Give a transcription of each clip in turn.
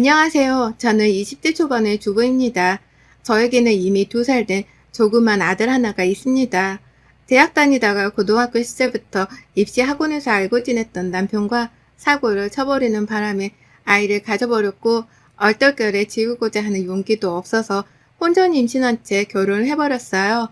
안녕하세요. 저는 20대 초반의 주부입니다. 저에게는 이미 두 살 된 조그만 아들 하나가 있습니다. 대학 다니다가 고등학교 시절부터 입시 학원에서 알고 지냈던 남편과 사고를 쳐버리는 바람에 아이를 가져버렸고 얼떨결에 지우고자 하는 용기도 없어서 혼전 임신한 채 결혼을 해버렸어요.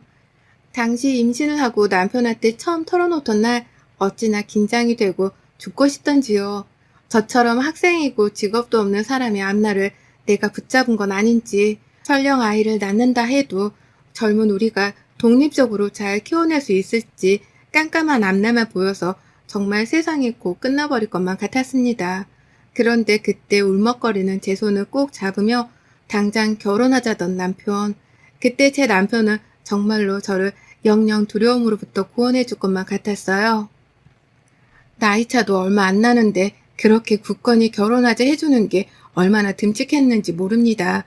당시 임신을 하고 남편한테 처음 털어놓던 날 어찌나 긴장이 되고 죽고 싶던지요. 저처럼 학생이고 직업도 없는 사람의 앞날을 내가 붙잡은 건 아닌지 설령 아이를 낳는다 해도 젊은 우리가 독립적으로 잘 키워낼 수 있을지 깜깜한 앞날만 보여서 정말 세상이 곧 끝나버릴 것만 같았습니다. 그런데 그때 울먹거리는 제 손을 꼭 잡으며 당장 결혼하자던 남편. 그때 제 남편은 정말로 저를 영영 두려움으로부터 구원해 줄 것만 같았어요. 나이차도 얼마 안 나는데 그렇게 굳건히 결혼하자 해주는 게 얼마나 듬직했는지 모릅니다.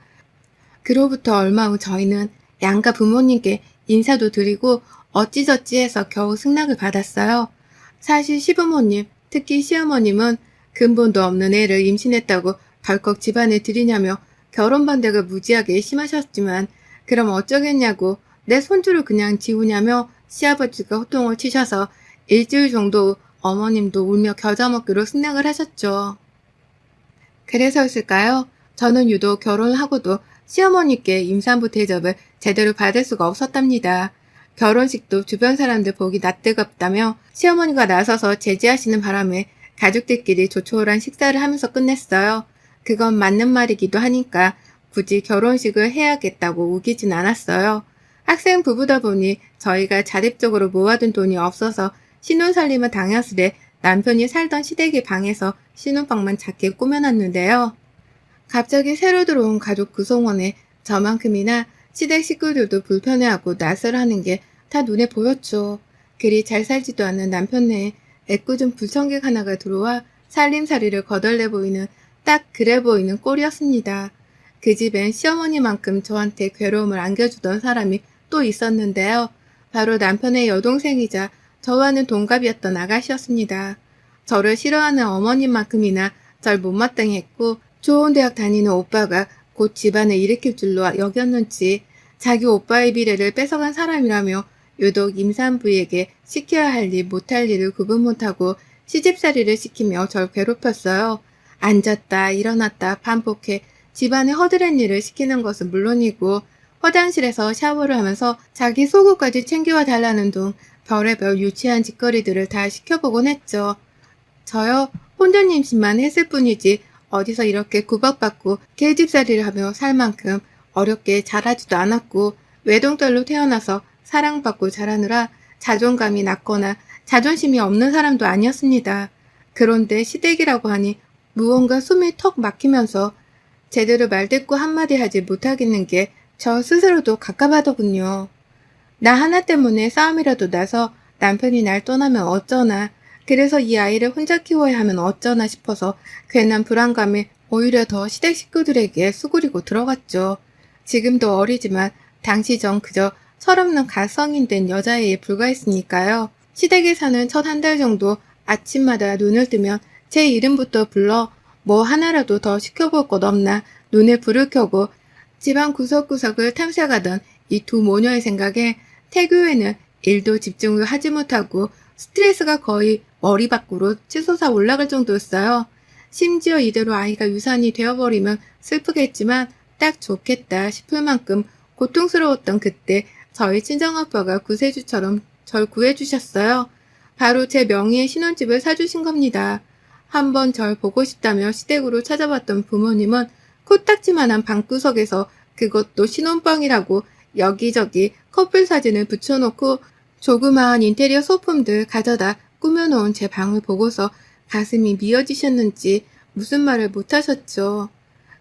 그로부터 얼마 후 저희는 양가 부모님께 인사도 드리고 어찌저찌 해서 겨우 승낙을 받았어요. 사실 시부모님, 특히 시어머님은 근본도 없는 애를 임신했다고 덜컥 집안에 들이냐며 결혼 반대가 무지하게 심하셨지만 그럼 어쩌겠냐고 내 손주를 그냥 지우냐며 시아버지가 호통을 치셔서 일주일 정도 후 어머님도 울며 겨자 먹기로 승낙을 하셨죠. 그래서였을까요? 저는 유독 결혼을 하고도 시어머니께 임산부 대접을 제대로 받을 수가 없었답니다. 결혼식도 주변 사람들 보기 낯뜨겁다며 시어머니가 나서서 제지하시는 바람에 가족들끼리 조촐한 식사를 하면서 끝냈어요. 그건 맞는 말이기도 하니까 굳이 결혼식을 해야겠다고 우기진 않았어요. 학생 부부다 보니 저희가 자립적으로 모아둔 돈이 없어서 신혼살림을 당했으래 남편이 살던 시댁의 방에서 신혼방만 작게 꾸며놨는데요. 갑자기 새로 들어온 가족 구성원에 저만큼이나 시댁 식구들도 불편해하고 낯설하는 게 다 눈에 보였죠. 그리 잘 살지도 않는 남편 내에 애꿎은 불청객 하나가 들어와 살림살이를 거덜내 보이는 딱 그래 보이는 꼴이었습니다. 그 집엔 시어머니만큼 저한테 괴로움을 안겨주던 사람이 또 있었는데요. 바로 남편의 여동생이자 저와는 동갑이었던 아가씨였습니다. 저를 싫어하는 어머님만큼이나 절 못마땅했고 좋은 대학 다니는 오빠가 곧 집안을 일으킬 줄로 여겼는지 자기 오빠의 미래를 뺏어간 사람이라며 유독 임산부에게 시켜야 할 일, 못할 일을 구분 못하고 시집살이를 시키며 절 괴롭혔어요. 앉았다, 일어났다, 반복해 집안의 허드렛 일을 시키는 것은 물론이고 화장실에서 샤워를 하면서 자기 속옷까지 챙겨와 달라는 둥 별의별 유치한 짓거리들을 다 시켜보곤 했죠. 저요, 임신만 했을 뿐이지 어디서 이렇게 구박받고 개집살이를 하며 살 만큼 어렵게 자라지도 않았고 외동딸로 태어나서 사랑받고 자라느라 자존감이 낮거나 자존심이 없는 사람도 아니었습니다. 그런데 시댁이라고 하니 무언가 숨이 턱 막히면서 제대로 말대꾸 한마디 하지 못하겠는 게 저 스스로도 갑갑하더군요. 나 하나 때문에 싸움이라도 나서 남편이 날 떠나면 어쩌나 그래서 이 아이를 혼자 키워야 하면 어쩌나 싶어서 괜한 불안감에 오히려 더 시댁 식구들에게 수그리고 들어갔죠. 지금도 어리지만 당시 전 그저 철없는 가성인 된 여자애에 불과했으니까요. 시댁에 사는 첫 한 달 정도 아침마다 눈을 뜨면 제 이름부터 불러 뭐 하나라도 더 시켜볼 것 없나 눈에 불을 켜고 집안 구석구석을 탐색하던 이 두 모녀의 생각에 태교에는 일도 집중을 하지 못하고 스트레스가 거의 머리 밖으로 치솟아 올라갈 정도였어요. 심지어 이대로 아이가 유산이 되어버리면 슬프겠지만 딱 좋겠다 싶을 만큼 고통스러웠던 그때 저희 친정아빠가 구세주처럼 절 구해주셨어요. 바로 제 명의의 신혼집을 사주신 겁니다. 한번 절 보고 싶다며 시댁으로 찾아왔던 부모님은 코딱지만한 방구석에서 그것도 신혼방이라고 여기저기 커플 사진을 붙여놓고 조그마한 인테리어 소품들 가져다 꾸며놓은 제 방을 보고서 가슴이 미어지셨는지 무슨 말을 못하셨죠.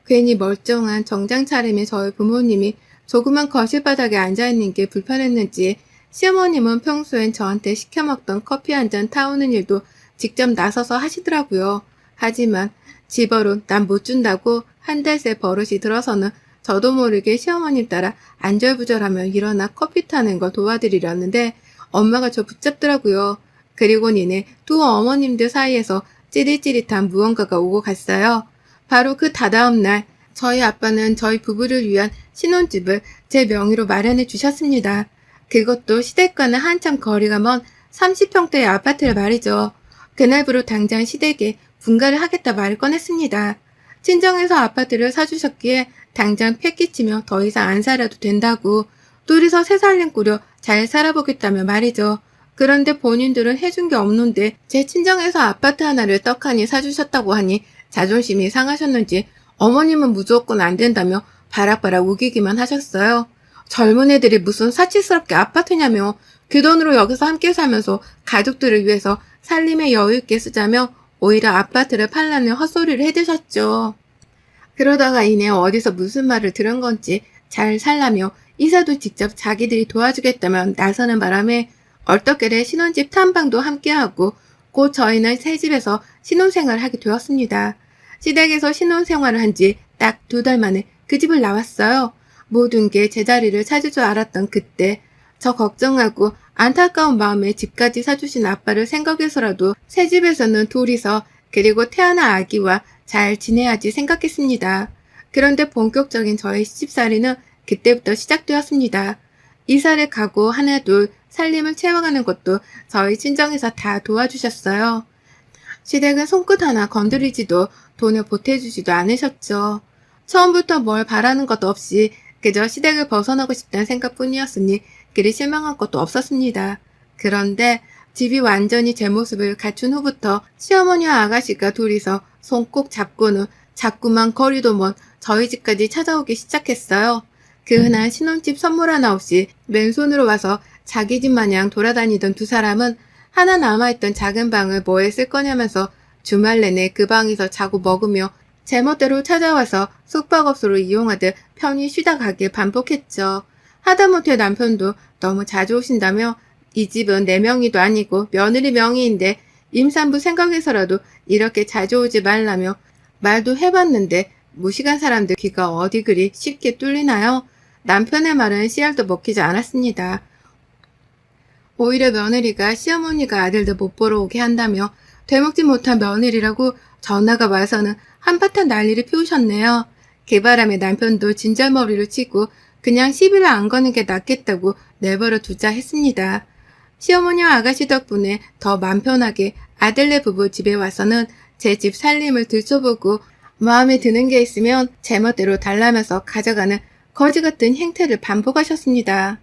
괜히 멀쩡한 정장 차림의 저희 부모님이 조그만 거실 바닥에 앉아있는 게 불편했는지 시어머님은 평소엔 저한테 시켜먹던 커피 한 잔 타오는 일도 직접 나서서 하시더라고요. 하지만 집어로 난못 준다고 한 달 새 버릇이 들어서는 저도 모르게 시어머님 따라 안절부절하며 일어나 커피 타는 걸 도와드리려는데 엄마가 저 붙잡더라고요. 그리고 니네 두 어머님들 사이에서 찌릿찌릿한 무언가가 오고 갔어요. 바로 그 다다음 날 저희 아빠는 저희 부부를 위한 신혼집을 제 명의로 마련해 주셨습니다. 그것도 시댁과는 한참 거리가 먼 30평대의 아파트를 말이죠. 그날부로 당장 시댁에 분가를 하겠다 말을 꺼냈습니다. 친정에서 아파트를 사주셨기에 당장 패기치며 더 이상 안 살아도 된다고 둘이서 새 살림 꾸려 잘 살아보겠다며 말이죠. 그런데 본인들은 해준 게 없는데 제 친정에서 아파트 하나를 떡하니 사주셨다고 하니 자존심이 상하셨는지 어머님은 무조건 안 된다며 바락바락 우기기만 하셨어요. 젊은 애들이 무슨 사치스럽게 아파트냐며 그 돈으로 여기서 함께 살면서 가족들을 위해서 살림에 여유 있게 쓰자며 오히려 아파트를 팔라는 헛소리를 해드셨죠. 그러다가 이내 어디서 무슨 말을 들은 건지 잘 살라며 이사도 직접 자기들이 도와주겠다며 나서는 바람에 얼떨결에 신혼집 탐방도 함께하고 곧 저희는 새 집에서 신혼생활을 하게 되었습니다. 시댁에서 신혼생활을 한 지 딱 두 달 만에 그 집을 나왔어요. 모든 게 제자리를 찾을 줄 알았던 그때 저 걱정하고 안타까운 마음에 집까지 사주신 아빠를 생각해서라도 새 집에서는 둘이서 그리고 태어난 아기와 잘 지내야지 생각했습니다. 그런데 본격적인 저의 시집살이는 그때부터 시작되었습니다. 이사를 가고 하나 둘 살림을 채워가는 것도 저희 친정에서 다 도와주셨어요. 시댁은 손끝 하나 건드리지도 돈을 보태주지도 않으셨죠. 처음부터 뭘 바라는 것도 없이 그저 시댁을 벗어나고 싶다는 생각뿐이었으니 그리 실망한 것도 없었습니다. 그런데 집이 완전히 제 모습을 갖춘 후부터 시어머니와 아가씨가 둘이서 손 꼭 잡고는 자꾸만 거리도 먼 저희 집까지 찾아오기 시작했어요. 그 흔한 신혼집 선물 하나 없이 맨손으로 와서 자기 집 마냥 돌아다니던 두 사람은 하나 남아있던 작은 방을 뭐에 쓸 거냐면서 주말 내내 그 방에서 자고 먹으며 제멋대로 찾아와서 숙박업소를 이용하듯 편히 쉬다 가길 반복했죠. 하다못해 남편도 너무 자주 오신다며 이 집은 내 명의도 아니고 며느리 명의인데 임산부 생각해서라도 이렇게 자주 오지 말라며 말도 해봤는데 무식한 사람들 귀가 어디 그리 쉽게 뚫리나요? 남편의 말은 씨알도 먹히지 않았습니다. 오히려 며느리가 시어머니가 아들도 못 보러 오게 한다며 되먹지 못한 며느리라고 전화가 와서는 한바탕 난리를 피우셨네요. 그 바람에 남편도 진절머리를 치고 그냥 시비를 안 거는 게 낫겠다고 내버려 두자 했습니다. 시어머니와 아가씨 덕분에 더 맘 편하게 아들네 부부 집에 와서는 제 집 살림을 들춰보고 마음에 드는 게 있으면 제멋대로 달라면서 가져가는 거지 같은 행태를 반복하셨습니다.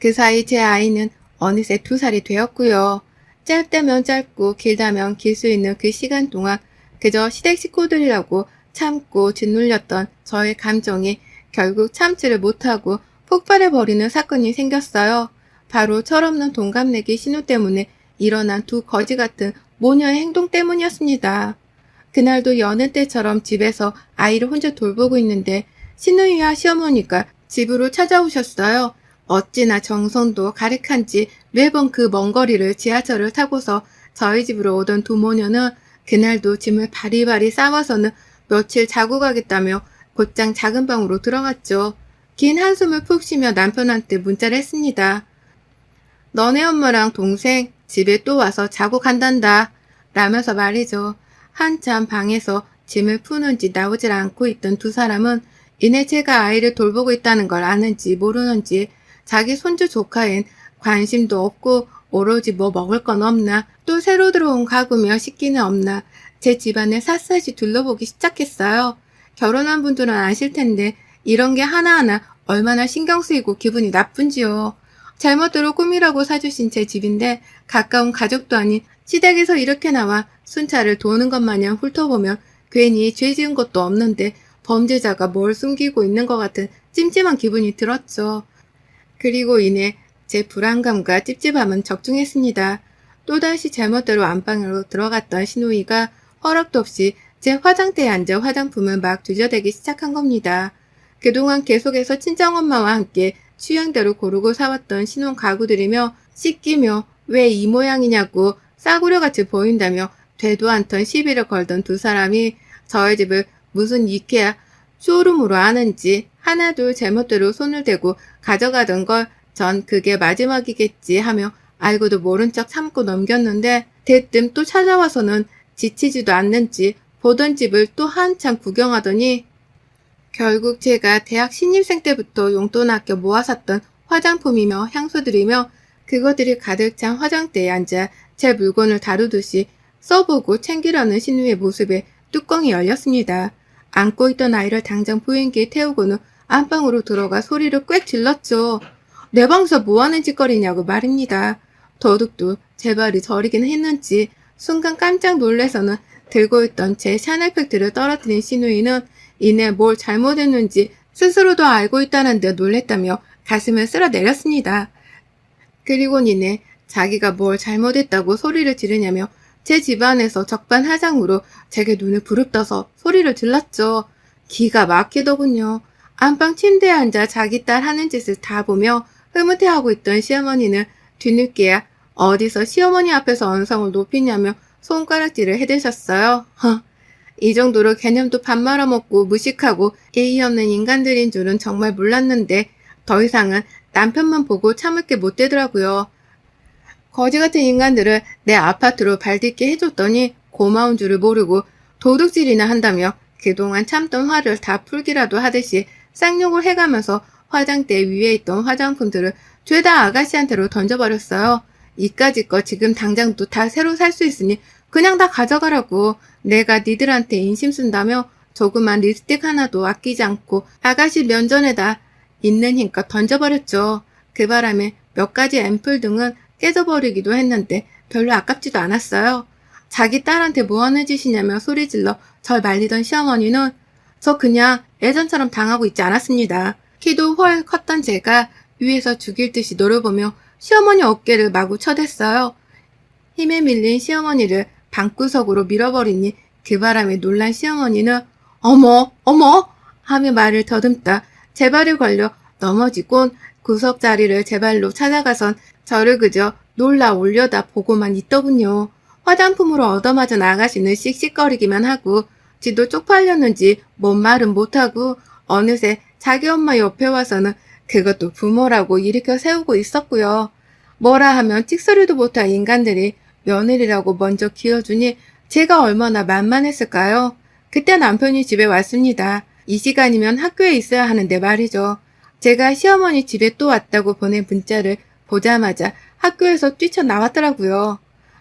그 사이 제 아이는 어느새 두 살이 되었고요. 짧다면 짧고 길다면 길 수 있는 그 시간 동안 그저 시댁 식구들이라고 참고 짓눌렸던 저의 감정이 결국 참지를 못하고 폭발해버리는 사건이 생겼어요. 바로 철없는 동갑내기 신우 때문에 일어난 두 거지 같은 모녀의 행동 때문이었습니다. 그날도 여느 때처럼 집에서 아이를 혼자 돌보고 있는데 신우이와 시어머니가 집으로 찾아오셨어요. 어찌나 정성도 가득한지 매번 그 먼 거리를 지하철을 타고서 저희 집으로 오던 두 모녀는 그날도 짐을 바리바리 싸워서는 며칠 자고 가겠다며 곧장 작은 방으로 들어갔죠. 긴 한숨을 푹 쉬며 남편한테 문자를 했습니다. 너네 엄마랑 동생 집에 또 와서 자고 간단다. 라면서 말이죠. 한참 방에서 짐을 푸는지 나오질 않고 있던 두 사람은 이내 제가 아이를 돌보고 있다는 걸 아는지 모르는지 자기 손주 조카엔 관심도 없고 오로지 뭐 먹을 건 없나 또 새로 들어온 가구며 식기는 없나 제 집안을 샅샅이 둘러보기 시작했어요. 결혼한 분들은 아실 텐데 이런 게 하나하나 얼마나 신경 쓰이고 기분이 나쁜지요. 잘못대로 꿈이라고 사주신 제 집인데 가까운 가족도 아닌 시댁에서 이렇게 나와 순찰을 도는 것 마냥 훑어보면 괜히 죄 지은 것도 없는데 범죄자가 뭘 숨기고 있는 것 같은 찜찜한 기분이 들었죠. 그리고 이내 제 불안감과 찝찝함은 적중했습니다. 또다시 잘못대로 안방으로 들어갔던 신우이가 허락도 없이 제 화장대에 앉아 화장품을 막 뒤져대기 시작한 겁니다. 그동안 계속해서 친정엄마와 함께 취향대로 고르고 사왔던 신혼 가구들이며 씻기며 왜 이 모양이냐고 싸구려같이 보인다며 되도 않던 시비를 걸던 두 사람이 저의 집을 무슨 이케아 쇼룸으로 아는지 하나둘 제멋대로 손을 대고 가져가던 걸 전 그게 마지막이겠지 하며 알고도 모른 척 참고 넘겼는데 대뜸 또 찾아와서는 지치지도 않는지 보던 집을 또 한참 구경하더니 결국 제가 대학 신입생 때부터 용돈 아껴 모아 샀던 화장품이며 향수들이며 그것들이 가득 찬 화장대에 앉아 제 물건을 다루듯이 써보고 챙기려는 신우의 모습에 뚜껑이 열렸습니다. 안고 있던 아이를 당장 보행기에 태우고는 안방으로 들어가 소리를 꽥 질렀죠. 내 방에서 뭐하는 짓거리냐고 말입니다. 도둑도 제 발이 저리긴 했는지 순간 깜짝 놀래서는 들고 있던 제 샤넬 팩트를 떨어뜨린 시누이는 이내 뭘 잘못했는지 스스로도 알고 있다는데 놀랬다며 가슴을 쓸어 내렸습니다. 그리고 니네 자기가 뭘 잘못했다고 소리를 지르냐며 제 집안에서 적반하장으로 제게 눈을 부릅떠서 소리를 질렀죠. 기가 막히더군요. 안방 침대에 앉아 자기 딸 하는 짓을 다 보며 흐뭇해하고 있던 시어머니는 뒤늦게야 어디서 시어머니 앞에서 언성을 높이냐며 손가락질을 해대셨어요. 허, 이 정도로 개념도 밥 말아먹고 무식하고 예의 없는 인간들인 줄은 정말 몰랐는데 더 이상은 남편만 보고 참을 게 못 되더라고요. 거지 같은 인간들을 내 아파트로 발딛게 해줬더니 고마운 줄을 모르고 도둑질이나 한다며 그동안 참던 화를 다 풀기라도 하듯이 쌍욕을 해가면서 화장대 위에 있던 화장품들을 죄다 아가씨한테로 던져버렸어요. 이까짓 거 지금 당장도 다 새로 살 수 있으니 그냥 다 가져가라고 내가 니들한테 인심 쓴다며 조그만 립스틱 하나도 아끼지 않고 아가씨 면전에다 있는 힘껏 던져버렸죠. 그 바람에 몇 가지 앰플 등은 깨져버리기도 했는데 별로 아깝지도 않았어요. 자기 딸한테 뭐하는 짓이냐며 소리질러 절 말리던 시어머니는 저 그냥 예전처럼 당하고 있지 않았습니다. 키도 훨 컸던 제가 위에서 죽일 듯이 노려보며 시어머니 어깨를 마구 쳐댔어요. 힘에 밀린 시어머니를 방구석으로 밀어버리니 그 바람에 놀란 시어머니는 어머 어머 하며 말을 더듬다 제 발에 걸려 넘어지곤 구석 자리를 제 발로 찾아가선 저를 그저 놀라 올려다 보고만 있더군요. 화장품으로 얻어맞은 아가씨는 씩씩거리기만 하고 지도 쪽팔렸는지 뭔 말은 못하고 어느새 자기 엄마 옆에 와서는 그것도 부모라고 일으켜 세우고 있었고요. 뭐라 하면 찍소리도 못한 인간들이 며느리라고 먼저 키워주니 제가 얼마나 만만했을까요? 그때 남편이 집에 왔습니다. 이 시간이면 학교에 있어야 하는데 말이죠. 제가 시어머니 집에 또 왔다고 보낸 문자를 보자마자 학교에서 뛰쳐나왔더라고요.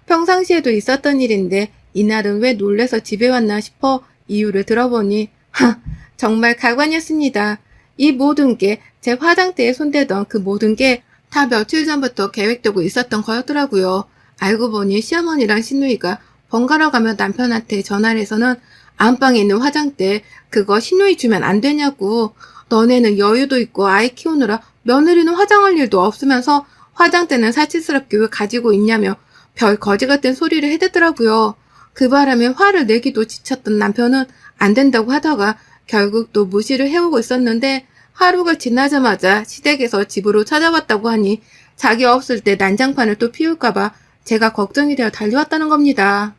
평상시에도 있었던 일인데 이날은 왜 놀래서 집에 왔나 싶어 이유를 들어보니 하, 정말 가관이었습니다. 이 모든 게 제 화장대에 손대던 그 모든 게 다 며칠 전부터 계획되고 있었던 거였더라고요. 알고 보니 시어머니랑 시누이가 번갈아 가며 남편한테 전화를 해서는 안방에 있는 화장대 그거 시누이 주면 안 되냐고 너네는 여유도 있고 아이 키우느라 며느리는 화장할 일도 없으면서 화장대는 사치스럽게 왜 가지고 있냐며 별 거지 같은 소리를 해대더라고요. 그 바람에 화를 내기도 지쳤던 남편은 안 된다고 하다가 결국 또 무시를 해오고 있었는데 하루가 지나자마자 시댁에서 집으로 찾아왔다고 하니 자기 없을 때 난장판을 또 피울까봐 제가 걱정이 되어 달려왔다는 겁니다.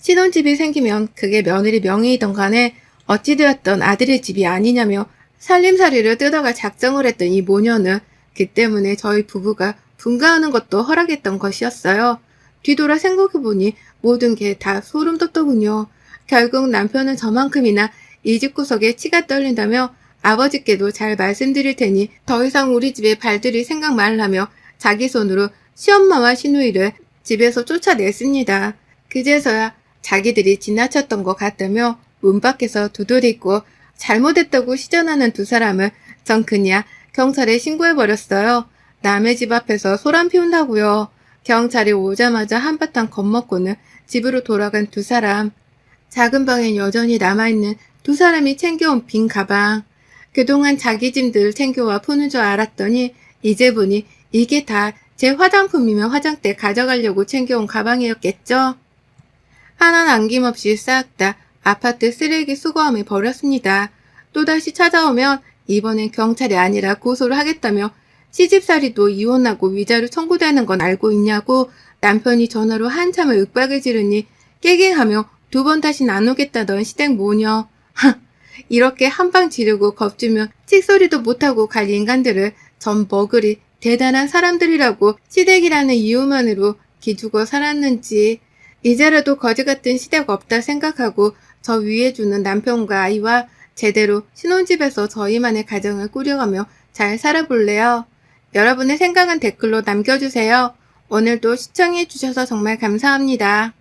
신혼집이 생기면 그게 며느리 명의이던 간에 어찌되었던 아들의 집이 아니냐며 살림살이를 뜯어갈 작정을 했던 이 모녀는 그 때문에 저희 부부가 분가하는 것도 허락했던 것이었어요. 뒤돌아 생각해보니 모든 게 다 소름 돋더군요. 결국 남편은 저만큼이나 이 집 구석에 치가 떨린다며 아버지께도 잘 말씀드릴 테니 더 이상 우리 집에 발들이 생각 말라며 자기 손으로 시엄마와 시누이를 집에서 쫓아냈습니다. 그제서야 자기들이 지나쳤던 것 같다며 문 밖에서 두드리고 잘못했다고 시전하는 두 사람을 전 그냥 경찰에 신고해버렸어요. 남의 집 앞에서 소란 피운다고요. 경찰이 오자마자 한바탕 겁먹고는 집으로 돌아간 두 사람. 작은 방엔 여전히 남아있는 두 사람이 챙겨온 빈 가방. 그동안 자기 짐들 챙겨와 푸는 줄 알았더니 이제 보니 이게 다 제 화장품이며 화장대 가져가려고 챙겨온 가방이었겠죠? 하나 남김없이 싹 다 아파트 쓰레기 수거함에 버렸습니다. 또다시 찾아오면 이번엔 경찰이 아니라 고소를 하겠다며 시집살이도 이혼하고 위자료 청구되는 건 알고 있냐고 남편이 전화로 한참을 윽박을 지르니 깨갱하며 두 번 다시 나누겠다던 시댁 모녀. 하, 이렇게 한 방 지르고 겁주며 칙소리도 못하고 갈 인간들을 전 버글이 대단한 사람들이라고 시댁이라는 이유만으로 기죽어 살았는지 이제라도 거지 같은 시대가 없다 생각하고 저 위에 주는 남편과 아이와 제대로 신혼집에서 저희만의 가정을 꾸려가며 잘 살아볼래요. 여러분의 생각은 댓글로 남겨주세요. 오늘도 시청해주셔서 정말 감사합니다.